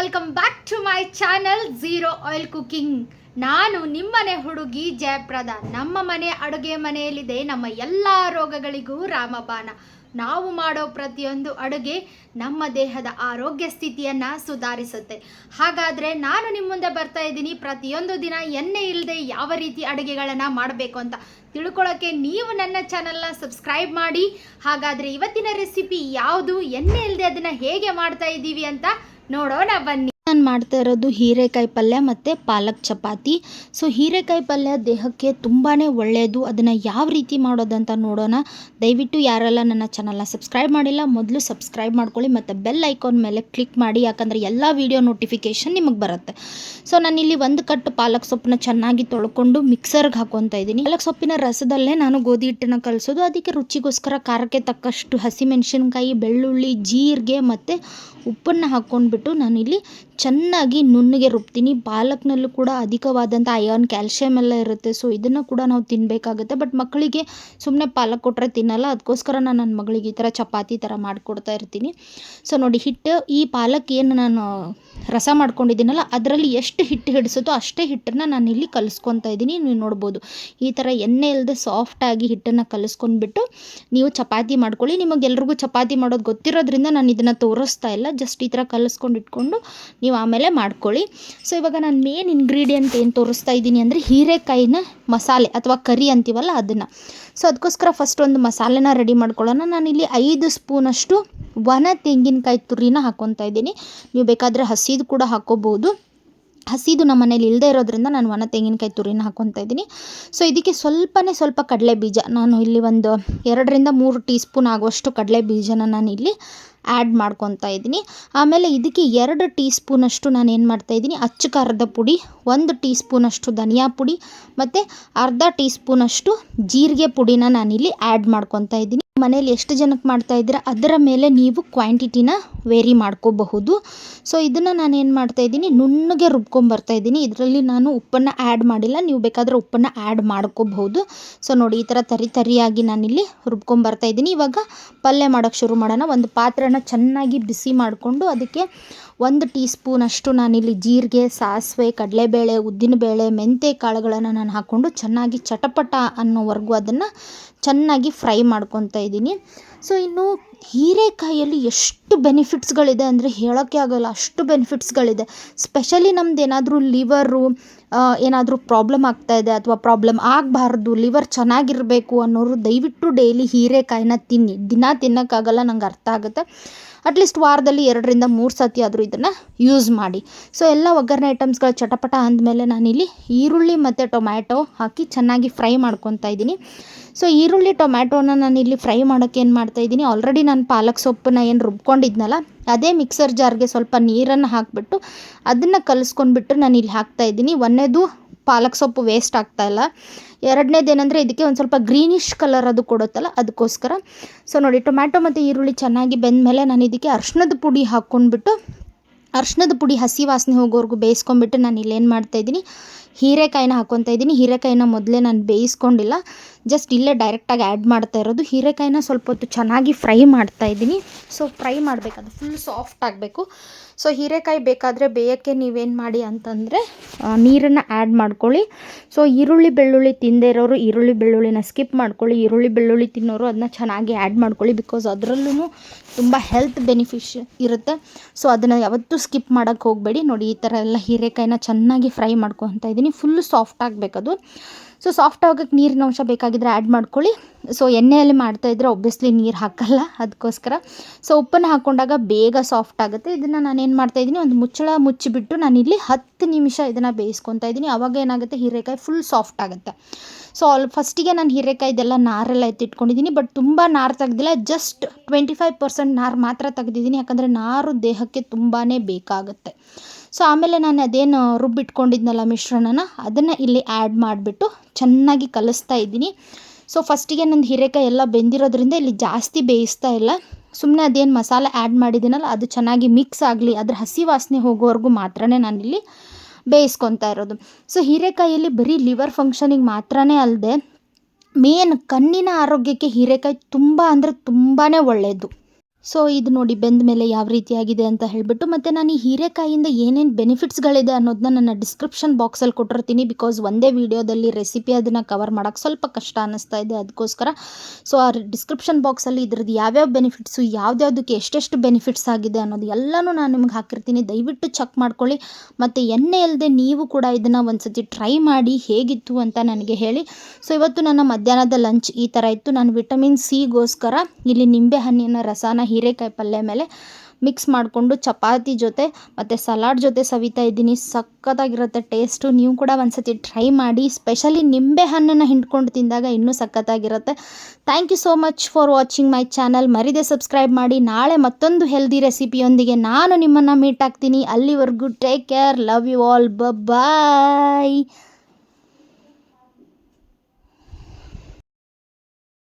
Welcome back to my channel zero oil cooking ನಾನು ನಿಮ್ಮನೆ ಹುಡುಗಿ ಜಯಪ್ರದ. ನಮ್ಮ ಮನೆ ಅಡುಗೆ ಮನೆಯಲ್ಲಿದೆ. ನಮ್ಮ ಎಲ್ಲ ರೋಗಗಳಿಗೂ ರಾಮಬಾಣ. ನಾವು ಮಾಡೋ ಪ್ರತಿಯೊಂದು ಅಡುಗೆ ನಮ್ಮ ದೇಹದ ಆರೋಗ್ಯ ಸ್ಥಿತಿಯನ್ನು ಸುಧಾರಿಸುತ್ತೆ. ಹಾಗಾದರೆ ನಾನು ನಿಮ್ಮ ಮುಂದೆ ಬರ್ತಾ ಇದ್ದೀನಿ. ಪ್ರತಿಯೊಂದು ದಿನ ಎಣ್ಣೆ ಇಲ್ಲದೆ ಯಾವ ರೀತಿ ಅಡುಗೆಗಳನ್ನು ಮಾಡಬೇಕು ಅಂತ ತಿಳ್ಕೊಳ್ಳೋಕ್ಕೆ ನೀವು ನನ್ನ ಚಾನಲ್ನ ಸಬ್ಸ್ಕ್ರೈಬ್ ಮಾಡಿ. ಹಾಗಾದರೆ ಇವತ್ತಿನ ರೆಸಿಪಿ ಯಾವುದು? ಎಣ್ಣೆ ಇಲ್ಲದೆ ಅದನ್ನು ಹೇಗೆ ಮಾಡ್ತಾ ಇದ್ದೀವಿ ಅಂತ ನೋಡೋಣ ಬನ್ನಿ. ನಾನು ಮಾಡ್ತಾ ಇರೋದು ಹೀರೆಕಾಯಿ ಪಲ್ಯ ಮತ್ತು ಪಾಲಕ್ ಚಪಾತಿ. ಸೊ ಹೀರೆಕಾಯಿ ಪಲ್ಯ ದೇಹಕ್ಕೆ ತುಂಬಾ ಒಳ್ಳೆಯದು ಅದನ್ನು ಯಾವ ರೀತಿ ಮಾಡೋದಂತ ನೋಡೋಣ. ದಯವಿಟ್ಟು ಯಾರೆಲ್ಲ ನನ್ನ ಚಾನಲ್ನ ಸಬ್ಸ್ಕ್ರೈಬ್ ಮಾಡಿಲ್ಲ, ಮೊದಲು ಸಬ್ಸ್ಕ್ರೈಬ್ ಮಾಡ್ಕೊಳ್ಳಿ ಮತ್ತು ಬೆಲ್ ಐಕಾನ್ ಮೇಲೆ ಕ್ಲಿಕ್ ಮಾಡಿ. ಯಾಕಂದರೆ ಎಲ್ಲ ವೀಡಿಯೋ ನೋಟಿಫಿಕೇಷನ್ ನಿಮಗೆ ಬರುತ್ತೆ. ಸೊ ನಾನಿಲ್ಲಿ ಒಂದು ಕಟ್ಟು ಪಾಲಕ್ ಸೊಪ್ಪನ್ನ ಚೆನ್ನಾಗಿ ತೊಳ್ಕೊಂಡು ಮಿಕ್ಸರ್ಗೆ ಹಾಕೊತಾ ಇದ್ದೀನಿ. ಪಾಲಕ್ ಸೊಪ್ಪಿನ ರಸದಲ್ಲೇ ನಾನು ಗೋಧಿ ಹಿಟ್ಟನ್ನು ಕಲಿಸೋದು. ಅದಕ್ಕೆ ರುಚಿಗೋಸ್ಕರ ಖಾರಕ್ಕೆ ತಕ್ಕಷ್ಟು ಹಸಿಮೆಣಸಿನ್ಕಾಯಿ, ಬೆಳ್ಳುಳ್ಳಿ, ಜೀರಿಗೆ ಮತ್ತು ಉಪ್ಪನ್ನು ಹಾಕ್ಕೊಂಡ್ಬಿಟ್ಟು ನಾನಿಲ್ಲಿ ಚೆನ್ನಾಗಿ ನುಣ್ಣಗೆ ರುಬ್ತೀನಿ. ಪಾಲಕ್ನಲ್ಲೂ ಕೂಡ ಅಧಿಕವಾದಂಥ ಅಯಾನ್ ಕ್ಯಾಲ್ಶಿಯಮ್ ಎಲ್ಲ ಇರುತ್ತೆ. ಸೊ ಇದನ್ನು ಕೂಡ ನಾವು ತಿನ್ನಬೇಕಾಗುತ್ತೆ ಬಟ್ ಮಕ್ಕಳಿಗೆ ಸುಮ್ಮನೆ ಪಾಲಕ್ ಕೊಟ್ಟರೆ ತಿನ್ನಲ್ಲ. ಅದಕ್ಕೋಸ್ಕರ ನಾನು ನನ್ನ ಮಗಳಿಗೆ ಈ ಥರ ಚಪಾತಿ ಥರ ಮಾಡಿಕೊಡ್ತಾ ಇರ್ತೀನಿ. ಸೊ ನೋಡಿ, ಹಿಟ್ಟು, ಈ ಪಾಲಕ್ ಏನು ನಾನು ರಸ ಮಾಡ್ಕೊಂಡಿದ್ದೀನಲ್ಲ, ಅದರಲ್ಲಿ ಎಷ್ಟು ಹಿಟ್ಟು ಹಿಡಿಸುತ್ತೋ ಅಷ್ಟೇ ಹಿಟ್ಟನ್ನು ನಾನು ಇಲ್ಲಿ ಕಲಿಸ್ಕೊತಾ ಇದ್ದೀನಿ. ನೀವು ನೋಡ್ಬೋದು, ಈ ಥರ ಎಣ್ಣೆ ಇಲ್ಲದೆ ಸಾಫ್ಟಾಗಿ ಹಿಟ್ಟನ್ನು ಕಲಿಸ್ಕೊಂಡ್ಬಿಟ್ಟು ನೀವು ಚಪಾತಿ ಮಾಡ್ಕೊಳ್ಳಿ. ನಿಮಗೆಲ್ರಿಗೂ ಚಪಾತಿ ಮಾಡೋದು ಗೊತ್ತಿರೋದ್ರಿಂದ ನಾನು ಇದನ್ನು ತೋರಿಸ್ತಾ ಇಲ್ಲ. ಜಸ್ಟ್ ಈ ಥರ ಕಲಿಸ್ಕೊಂಡು ಇಟ್ಕೊಂಡು ನೀವು ಆಮೇಲೆ ಮಾಡ್ಕೊಳ್ಳಿ. ಸೊ ಇವಾಗ ನಾನು ಮೇನ್ ಇಂಗ್ರೀಡಿಯೆಂಟ್ ಏನು ತೋರಿಸ್ತಾ ಇದ್ದೀನಿ ಅಂದರೆ ಹೀರೆಕಾಯಿನ ಮಸಾಲೆ ಅಥವಾ ಕರಿ ಅಂತೀವಲ್ಲ ಅದನ್ನು. ಸೊ ಅದಕ್ಕೋಸ್ಕರ ಫಸ್ಟ್ ಒಂದು ಮಸಾಲೆನ ರೆಡಿ ಮಾಡ್ಕೊಳ್ಳೋಣ. ನಾನಿಲ್ಲಿ ಐದು ಸ್ಪೂನಷ್ಟು ಒಣ ತೆಂಗಿನಕಾಯಿ ತುರಿನ ಹಾಕ್ಕೊತಾ ಇದ್ದೀನಿ. ನೀವು ಬೇಕಾದರೆ ಹಸಿದು ಕೂಡ ಹಾಕ್ಕೋಬೋದು ಹಸಿದು ನಮ್ಮ ಮನೇಲಿ ಇಲ್ಲದೆ ಇರೋದ್ರಿಂದ ನಾನು ಒಣ ತೆಂಗಿನಕಾಯಿ ತುರಿನ ಹಾಕ್ಕೊತಾ ಇದ್ದೀನಿ. ಸೊ ಇದಕ್ಕೆ ಸ್ವಲ್ಪನೇ ಸ್ವಲ್ಪ ಕಡಲೆ ಬೀಜ ನಾನು ಇಲ್ಲಿ ಒಂದು ಎರಡರಿಂದ ಮೂರು ಟೀ ಸ್ಪೂನ್ ಆಗುವಷ್ಟು ಕಡಲೆ ಬೀಜನ ನಾನು ಇಲ್ಲಿ ಆ್ಯಡ್ ಮಾಡ್ಕೊತಾ ಇದ್ದೀನಿ. ಆಮೇಲೆ ಇದಕ್ಕೆ ಎರಡು ಟೀ ಸ್ಪೂನಷ್ಟು ನಾನು ಏನು ಮಾಡ್ತಾಯಿದ್ದೀನಿ ಅಚ್ಚ ಖಾರದ ಪುಡಿ, ಒಂದು ಟೀ ಸ್ಪೂನಷ್ಟು ಧನಿಯಾ ಪುಡಿ ಮತ್ತು ಅರ್ಧ ಟೀ ಸ್ಪೂನಷ್ಟು ಜೀರಿಗೆ ಪುಡಿನ ನಾನಿಲ್ಲಿ ಆ್ಯಡ್ ಮಾಡ್ಕೊತಾ ಇದ್ದೀನಿ. ಮನೇಲಿ ಎಷ್ಟು ಜನಕ್ಕೆ ಮಾಡ್ತಾ ಇದ್ದೀರಾ, ಅದರ ಮೇಲೆ ನೀವು ಕ್ವಾಂಟಿಟಿನ ವೇರಿ ಮಾಡ್ಕೋಬಹುದು. ಸೊ ಇದನ್ನು ನಾನು ಏನು ಮಾಡ್ತಾ ಇದ್ದೀನಿ, ನುಣ್ಣಗೆ ರುಬ್ಕೊಂಬರ್ತಾ ಇದ್ದೀನಿ. ಇದರಲ್ಲಿ ನಾನು ಉಪ್ಪನ್ನು ಆ್ಯಡ್ ಮಾಡಿಲ್ಲ, ನೀವು ಬೇಕಾದರೆ ಉಪ್ಪನ್ನು ಆ್ಯಡ್ ಮಾಡ್ಕೋಬಹುದು. ಸೊ ನೋಡಿ, ಈ ಥರ ತರಿ ತರಿಯಾಗಿ ನಾನಿಲ್ಲಿ ರುಬ್ಕೊಂಬರ್ತಾ ಇದ್ದೀನಿ. ಇವಾಗ ಪಲ್ಯ ಮಾಡೋಕ್ಕೆ ಶುರು ಮಾಡೋಣ. ಒಂದು ಪಾತ್ರೆನ ಚೆನ್ನಾಗಿ ಬಿಸಿ ಮಾಡಿಕೊಂಡು ಅದಕ್ಕೆ ಒಂದು ಟೀ ಸ್ಪೂನಷ್ಟು ನಾನಿಲ್ಲಿ ಜೀರಿಗೆ, ಸಾಸಿವೆ, ಕಡಲೆಬೇಳೆ ಉದ್ದಿನಬೇಳೆ ಮೆಂತ್ಯ ಕಾಳುಗಳನ್ನು ನಾನು ಹಾಕ್ಕೊಂಡು ಚೆನ್ನಾಗಿ ಚಟಪಟ ಅನ್ನೋವರೆಗೂ ಅದನ್ನು ಚೆನ್ನಾಗಿ ಫ್ರೈ ಮಾಡ್ಕೊತಾ ಇದ್ದೀನಿ. ಸೊ ಇನ್ನು ಹೀರೆಕಾಯಲ್ಲಿ ಎಷ್ಟು ಬೆನಿಫಿಟ್ಸ್ಗಳಿದೆ ಅಂದರೆ ಹೇಳೋಕ್ಕೆ ಆಗೋಲ್ಲ, ಅಷ್ಟು ಬೆನಿಫಿಟ್ಸ್ಗಳಿದೆ. ಸ್ಪೆಷಲಿ ನಮ್ದು ಏನಾದರೂ ಲಿವರು ಏನಾದರೂ ಪ್ರಾಬ್ಲಮ್ ಆಗ್ತಾಯಿದೆ ಅಥವಾ ಪ್ರಾಬ್ಲಮ್ ಆಗಬಾರ್ದು ಲಿವರ್ ಚೆನ್ನಾಗಿರಬೇಕು ಅನ್ನೋರು ದಯವಿಟ್ಟು ಡೈಲಿ ಹೀರೆಕಾಯಿನ ತಿನ್ನಿ. ದಿನ ತಿನ್ನೋಕ್ಕಾಗಲ್ಲ, ನಂಗೆ ಅರ್ಥ ಆಗುತ್ತೆ. ಅಟ್ಲೀಸ್ಟ್ ವಾರದಲ್ಲಿ ಎರಡರಿಂದ ಮೂರು ಸತಿ ಆದರೂ ಇದನ್ನು ಯೂಸ್ ಮಾಡಿ. ಸೊ ಎಲ್ಲ ಒಗ್ಗರಣೆ ಐಟಮ್ಸ್ಗಳು ಚಟಪಟ ಅಂದಮೇಲೆ ನಾನಿಲ್ಲಿ ಈರುಳ್ಳಿ ಮತ್ತು ಟೊಮ್ಯಾಟೊ ಹಾಕಿ ಚೆನ್ನಾಗಿ ಫ್ರೈ ಮಾಡ್ಕೊತಾ ಇದ್ದೀನಿ. ಸೊ ಈರುಳ್ಳಿ ಟೊಮ್ಯಾಟೋನ ನಾನು ಇಲ್ಲಿ ಫ್ರೈ ಮಾಡೋಕ್ಕೆ ಏನು ಮಾಡ್ತಾ ಇದ್ದೀನಿ? ಆಲ್ರೆಡಿ ನಾನು ಪಾಲಕ್ ಸೊಪ್ಪನ್ನ ಏನು ರುಬ್ಕೊಂಡಿದ್ನಲ್ಲ, ಅದೇ ಮಿಕ್ಸರ್ ಜಾರ್ಗೆ ಸ್ವಲ್ಪ ನೀರನ್ನು ಹಾಕಿಬಿಟ್ಟು ಅದನ್ನು ಕಲಿಸ್ಕೊಂಡ್ಬಿಟ್ಟು ನಾನು ಇಲ್ಲಿ ಹಾಕ್ತಾ ಇದ್ದೀನಿ. ಒಂದೇದು ಪಾಲಕ್ ಸೊಪ್ಪು ವೇಸ್ಟ್ ಆಗ್ತಾಯಿಲ್ಲ ಎರಡನೇದು ಏನಂದರೆ ಇದಕ್ಕೆ ಒಂದು ಸ್ವಲ್ಪ ಗ್ರೀನಿಶ್ ಕಲರ್ ಅದು ಕೊಡುತ್ತಲ್ಲ, ಅದಕ್ಕೋಸ್ಕರ. ಸೊ ನೋಡಿ, ಟೊಮ್ಯಾಟೊ ಮತ್ತು ಈರುಳ್ಳಿ ಚೆನ್ನಾಗಿ ಬೆಂದಮೇಲೆ ನಾನು ಇದಕ್ಕೆ ಅರ್ಶಿಣದ ಪುಡಿ ಹಾಕ್ಕೊಂಡ್ಬಿಟ್ಟು, ಅರ್ಶಿಣದ ಪುಡಿ ಹಸಿ ವಾಸನೆ ಹೋಗೋವರೆಗೂ ಬೇಯಿಸ್ಕೊಂಡ್ಬಿಟ್ಟು ನಾನು ಇಲ್ಲೇನು ಮಾಡ್ತಾಯಿದ್ದೀನಿ ಹೀರೆಕಾಯಿನ ಹಾಕ್ಕೊತಾ ಇದ್ದೀನಿ. ಹೀರೆಕಾಯಿನ ಮೊದಲೇ ನಾನು ಬೇಯಿಸ್ಕೊಂಡಿಲ್ಲ. ಜಸ್ಟ್ ಇಲ್ಲೇ ಡೈರೆಕ್ಟಾಗಿ ಆ್ಯಡ್ ಮಾಡ್ತಾ ಇರೋದು. ಹೀರೆಕಾಯಿನ ಸ್ವಲ್ಪ ಹೊತ್ತು ಚೆನ್ನಾಗಿ ಫ್ರೈ ಮಾಡ್ತಾ ಇದ್ದೀನಿ. ಸೊ, ಫ್ರೈ ಮಾಡಬೇಕು ಅದು ಫುಲ್ ಸಾಫ್ಟ್ ಆಗಬೇಕು. ಸೊ, ಹೀರೆಕಾಯಿ ಬೇಕಾದರೆ ಬೇಯೋಕ್ಕೆ ನೀವೇನು ಮಾಡಿ ಅಂತಂದರೆ ನೀರನ್ನು ಆ್ಯಡ್ ಮಾಡ್ಕೊಳ್ಳಿ. ಸೊ, ಈರುಳ್ಳಿ ಬೆಳ್ಳುಳ್ಳಿ ತಿಂದೇ ಇರೋರು ಈರುಳ್ಳಿ ಬೆಳ್ಳುಳ್ಳಿನ ಸ್ಕಿಪ್ ಮಾಡ್ಕೊಳ್ಳಿ. ಈರುಳ್ಳಿ ಬೆಳ್ಳುಳ್ಳಿ ತಿನ್ನೋರು ಅದನ್ನ ಚೆನ್ನಾಗಿ ಆ್ಯಡ್ ಮಾಡ್ಕೊಳ್ಳಿ ಬಿಕಾಸ್ ಅದರಲ್ಲೂ ತುಂಬ ಹೆಲ್ತ್ ಬೆನಿಫಿಷ್ ಇರುತ್ತೆ. ಸೊ, ಅದನ್ನು ಯಾವತ್ತೂ ಸ್ಕಿಪ್ ಮಾಡೋಕ್ಕೆ ಹೋಗಬೇಡಿ. ನೋಡಿ, ಈ ಥರ ಎಲ್ಲ ಹೀರೆಕಾಯಿನ ಚೆನ್ನಾಗಿ ಫ್ರೈ ಮಾಡ್ಕೊತಾ ಇದ್ದೀನಿ. ಫುಲ್ ಸಾಫ್ಟ್ ಆಗಬೇಕದು. ಸೊ ಸಾಫ್ಟ್ ಆಗೋಕ್ಕೆ ನೀರಿನ ಅಂಶ ಬೇಕಾಗಿದ್ದರೆ ಆ್ಯಡ್ ಮಾಡ್ಕೊಳ್ಳಿ. ಸೊ ಎಣ್ಣೆಯಲ್ಲಿ ಮಾಡ್ತಾಯಿದ್ರೆ ಒಬ್ವಿಯಸ್ಲಿ ನೀರು ಹಾಕಲ್ಲ. ಅದಕ್ಕೋಸ್ಕರ. ಸೊ ಉಪ್ಪನ್ನು ಹಾಕ್ಕೊಂಡಾಗ ಬೇಗ ಸಾಫ್ಟ್ ಆಗುತ್ತೆ. ಇದನ್ನು ನಾನೇನು ಮಾಡ್ತಾಯಿದ್ದೀನಿ ಒಂದು ಮುಚ್ಚಳ ಮುಚ್ಚಿಬಿಟ್ಟು ನಾನಿಲ್ಲಿ ಹತ್ತು ನಿಮಿಷ ಇದನ್ನು ಬೇಯಿಸ್ಕೊತಾ ಇದ್ದೀನಿ ಅವಾಗ ಏನಾಗುತ್ತೆ, ಹೀರೆಕಾಯಿ ಫುಲ್ ಸಾಫ್ಟ್ ಆಗುತ್ತೆ. ಸೊ ಅಲ್ಲಿ ಫಸ್ಟಿಗೆ ನಾನು ಹೀರೆಕಾಯ್ದೆಲ್ಲ ನಾರೆಲ್ಲ ಎತ್ತಿಟ್ಕೊಂಡಿದ್ದೀನಿ ಬಟ್ ತುಂಬ ನಾರು ತೆಗ್ದಿಲ್ಲ ಜಸ್ಟ್ ಟ್ವೆಂಟಿ ಫೈವ್ ಪರ್ಸೆಂಟ್ ನಾರು ಮಾತ್ರ ತೆಗ್ದಿದ್ದೀನಿ ಯಾಕಂದರೆ ನಾರು ದೇಹಕ್ಕೆ ತುಂಬಾ ಬೇಕಾಗುತ್ತೆ. ಸೊ ಆಮೇಲೆ ನಾನು ಅದೇನು ರುಬ್ಬಿಟ್ಕೊಂಡಿದ್ನಲ್ಲ ಮಿಶ್ರಣನ, ಅದನ್ನು ಇಲ್ಲಿ ಆ್ಯಡ್ ಮಾಡಿಬಿಟ್ಟು ಚೆನ್ನಾಗಿ ಕಲಿಸ್ತಾ ಇದ್ದೀನಿ. ಸೊ ಫಸ್ಟಿಗೆ ನಂದು ಹೀರೆಕಾಯಿ ಎಲ್ಲ ಬೆಂದಿರೋದ್ರಿಂದ ಇಲ್ಲಿ ಜಾಸ್ತಿ ಬೇಯಿಸ್ತಾ ಇಲ್ಲ. ಸುಮ್ಮನೆ ಅದೇನು ಮಸಾಲೆ ಆ್ಯಡ್ ಮಾಡಿದ್ದೀನಲ್ಲ, ಅದು ಚೆನ್ನಾಗಿ ಮಿಕ್ಸ್ ಆಗಲಿ, ಅದ್ರ ಹಸಿ ವಾಸನೆ ಹೋಗೋವರೆಗೂ ಮಾತ್ರನೇ ನಾನಿಲ್ಲಿ ಬೇಯಿಸ್ಕೊತಾ ಇರೋದು. ಸೊ ಹೀರೆಕಾಯಲ್ಲಿ ಬರೀ ಲಿವರ್ ಫಂಕ್ಷನಿಗೆ ಮಾತ್ರನೇ ಅಲ್ಲದೆ ಮೇನ್ ಕಣ್ಣಿನ ಆರೋಗ್ಯಕ್ಕೆ ಹೀರೆಕಾಯಿ ತುಂಬ ಅಂದರೆ ತುಂಬಾ ಒಳ್ಳೆಯದು ಸೊ ಇದು ನೋಡಿ ಬೆಂದ ಮೇಲೆ ಯಾವ ರೀತಿಯಾಗಿದೆ ಅಂತ ಹೇಳಿಬಿಟ್ಟು, ಮತ್ತು ನಾನು ಈ ಹೀರೆಕಾಯಿಂದ ಏನೇನು ಬೆನಿಫಿಟ್ಸ್ಗಳಿದೆ ಅನ್ನೋದನ್ನ ನನ್ನ ಡಿಸ್ಕ್ರಿಪ್ಷನ್ ಬಾಕ್ಸಲ್ಲಿ ಕೊಟ್ಟಿರ್ತೀನಿ ಬಿಕಾಸ್ ಒಂದೇ ವಿಡಿಯೋದಲ್ಲಿ ರೆಸಿಪಿ ಅದನ್ನು ಕವರ್ ಮಾಡೋಕ್ಕೆ ಸ್ವಲ್ಪ ಕಷ್ಟ ಅನ್ನಿಸ್ತಾ ಇದೆ ಅದಕ್ಕೋಸ್ಕರ ಸೊ ಆ ಡಿಸ್ಕ್ರಿಪ್ಷನ್ ಬಾಕ್ಸಲ್ಲಿ ಇದ್ರದ್ದು ಯಾವ್ಯಾವ ಬೆನಿಫಿಟ್ಸು ಯಾವ್ದ್ಯಾವ್ದಕ್ಕೆ ಎಷ್ಟೆಷ್ಟು ಬೆನಿಫಿಟ್ಸ್ ಆಗಿದೆ ಅನ್ನೋದು ಎಲ್ಲನೂ ನಾನು ನಿಮ್ಗೆ ಹಾಕಿರ್ತೀನಿ. ದಯವಿಟ್ಟು ಚೆಕ್ ಮಾಡ್ಕೊಳ್ಳಿ, ಮತ್ತು ಎಣ್ಣೆ ಇಲ್ಲದೆ ನೀವು ಕೂಡ ಇದನ್ನು ಒಂದು ಸತಿ ಟ್ರೈ ಮಾಡಿ ಹೇಗಿತ್ತು ಅಂತ ನನಗೆ ಹೇಳಿ. ಸೊ ಇವತ್ತು ನನ್ನ ಮಧ್ಯಾಹ್ನದ ಲಂಚ್ ಈ ಥರ ಇತ್ತು. ನಾನು ವಿಟಮಿನ್ ಸಿಗೋಸ್ಕರ ಇಲ್ಲಿ ನಿಂಬೆ ಹಣ್ಣಿನ ರಸನ ಹೀರೆಕಾಯಿ ಪಲ್ಯ ಮೇಲೆ ಮಿಕ್ಸ್ ಮಾಡಿಕೊಂಡು ಚಪಾತಿ ಜೊತೆ ಮತ್ತು ಸಲಾಡ್ ಜೊತೆ ಸವಿತಾ ಇದ್ದೀನಿ. ಸಖತ್ತಾಗಿರುತ್ತೆ ಟೇಸ್ಟು ನೀವು ಕೂಡ ಒಂದು ಸತಿ ಟ್ರೈ ಮಾಡಿ ಸ್ಪೆಷಲಿ ನಿಂಬೆ ಹಣ್ಣನ್ನು ಹಿಂಡ್ಕೊಂಡು ತಿಂದಾಗ ಇನ್ನೂ ಸಖತ್ತಾಗಿರುತ್ತೆ. Thank you so much for watching my channel ಮರಿದೆ subscribe ಮಾಡಿ. ನಾಳೆ ಮತ್ತೊಂದು ಹೆಲ್ದಿ ರೆಸಿಪಿಯೊಂದಿಗೆ ನಾನು ನಿಮ್ಮನ್ನು ಮೀಟ್ ಆಗ್ತೀನಿ. ಅಲ್ಲಿವರೆಗೂ take care love you all bye